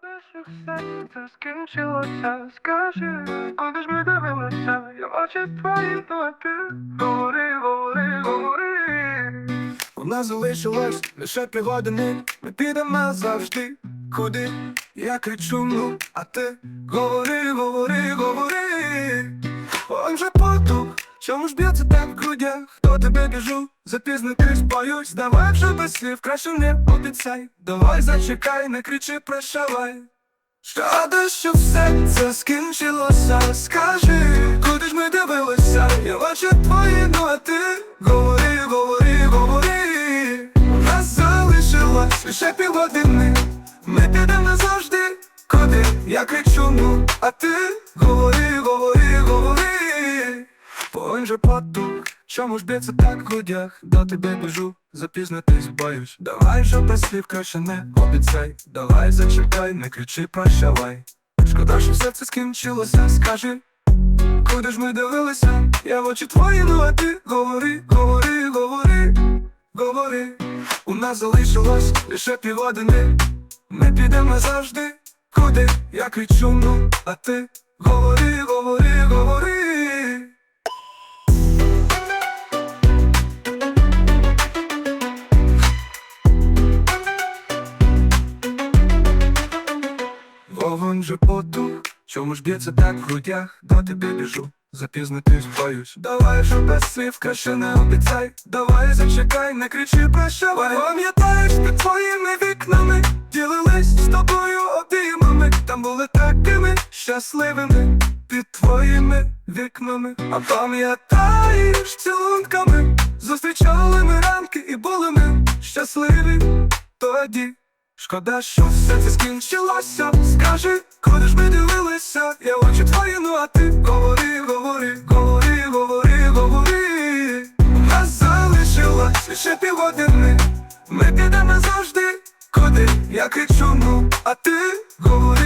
що все це скінчилося, скажи, куди ж ми дивилися, я очі твої, ну а ти говори. У нас залишилось лише півгодини, ми підемо завжди, куди я кричу, ну, а ти говори, говори, говори. Он же потух, чому ж б'ється так в грудях? Хто тебе біжу, запізнитись боюсь, давай вже без слів, краще не обіцяй, давай зачекай, не кричи, прощавай. Шкода, що все це скінчилося, скажи, куди ж ми дивилися, я бачу твої, ну говори, говори, говори, у нас залишилось лише півгодини, ми підемо назавжди, куди? Я кричу, ну, а ти Повинен же чому ж б'ється так в грудях, до тебе біжу, запізнитись боюсь. Давай же без слів краще не обіцяй, давай зачекай, не кричи, прощавай. Шкода, що все це скінчилося, скажи, куди ж ми дивилися, я в очі твої, ну а ти говори, говори, говори, говори. У нас залишилось лише півгодини, ми підемо назавжди, куди? Я кричу, ну, а ти говори, Вогонь же потух, чому ж б'ється так в грудях, до тебе біжу, запізнитись боюсь. Давай же без слів, краще не обіцяй, давай зачекай, не кричи, прощавай. Пам'ятаєш під твоїми вікнами, ділились з тобою обіймами, там були такими щасливими під твоїми вікнами. А пам'ятаєш цілунками, зустрічали ми ранки і були ми щасливі тоді. Шкода, що все це скінчилося. Скажи, куди ж ми дивилися? Я очі твої, ну а ти говори, говори, говори, говори, говори. Нас залишилось лише півгодини. Ми підемо назавжди, куди я кричу, ну, а ти говори.